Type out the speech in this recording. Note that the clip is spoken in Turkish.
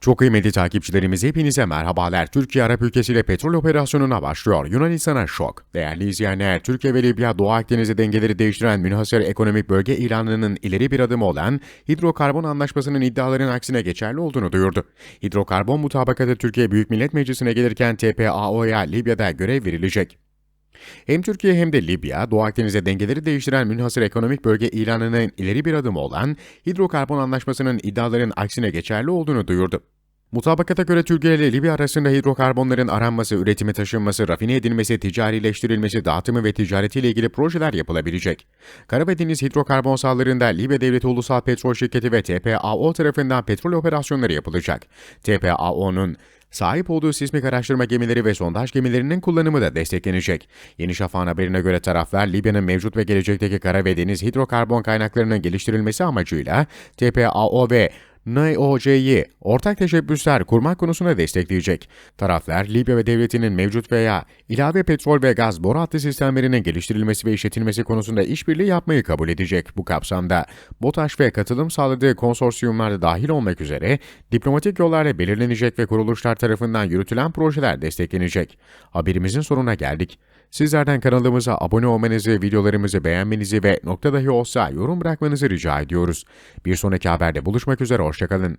Çok kıymetli takipçilerimiz hepinize merhabalar. Türkiye Arap ülkesiyle petrol operasyonuna başlıyor. Yunanistan'a şok. Değerli izleyenler, Türkiye ve Libya Doğu Akdeniz'de dengeleri değiştiren münhasır ekonomik bölge ilanının ileri bir adımı olan hidrokarbon anlaşmasının iddiaların aksine geçerli olduğunu duyurdu. Hidrokarbon mutabakatı Türkiye Büyük Millet Meclisi'ne gelirken TPAO'ya Libya'da görev verilecek. Hem Türkiye hem de Libya, Doğu Akdeniz'de dengeleri değiştiren münhasır ekonomik bölge ilanının ileri bir adımı olan hidrokarbon anlaşmasının iddiaların aksine geçerli olduğunu duyurdu. Mutabakata göre Türkiye ile Libya arasında hidrokarbonların aranması, üretimi, taşınması, rafine edilmesi, ticarileştirilmesi, dağıtımı ve ticaretiyle ilgili projeler yapılabilecek. Kara deniz hidrokarbon sahalarında Libya Devleti Ulusal Petrol Şirketi ve TPAO tarafından petrol operasyonları yapılacak. TPAO'nun sahip olduğu sismik araştırma gemileri ve sondaj gemilerinin kullanımı da desteklenecek. Yeni Şafak'ın haberine göre taraflar Libya'nın mevcut ve gelecekteki kara ve deniz hidrokarbon kaynaklarının geliştirilmesi amacıyla TPAO ve NOC'yi ortak teşebbüsler kurmak konusunda destekleyecek. Taraflar, Libya ve devletinin mevcut veya ilave petrol ve gaz boru hattı sistemlerinin geliştirilmesi ve işletilmesi konusunda işbirliği yapmayı kabul edecek. Bu kapsamda BOTAŞ ve katılım sağladığı konsorsiyumlarda dahil olmak üzere diplomatik yollarla belirlenecek ve kuruluşlar tarafından yürütülen projeler desteklenecek. Haberimizin sonuna geldik. Sizlerden kanalımıza abone olmanızı, videolarımızı beğenmenizi ve nokta dahi olsa yorum bırakmanızı rica ediyoruz. Bir sonraki haberde buluşmak üzere, Verstärker, denn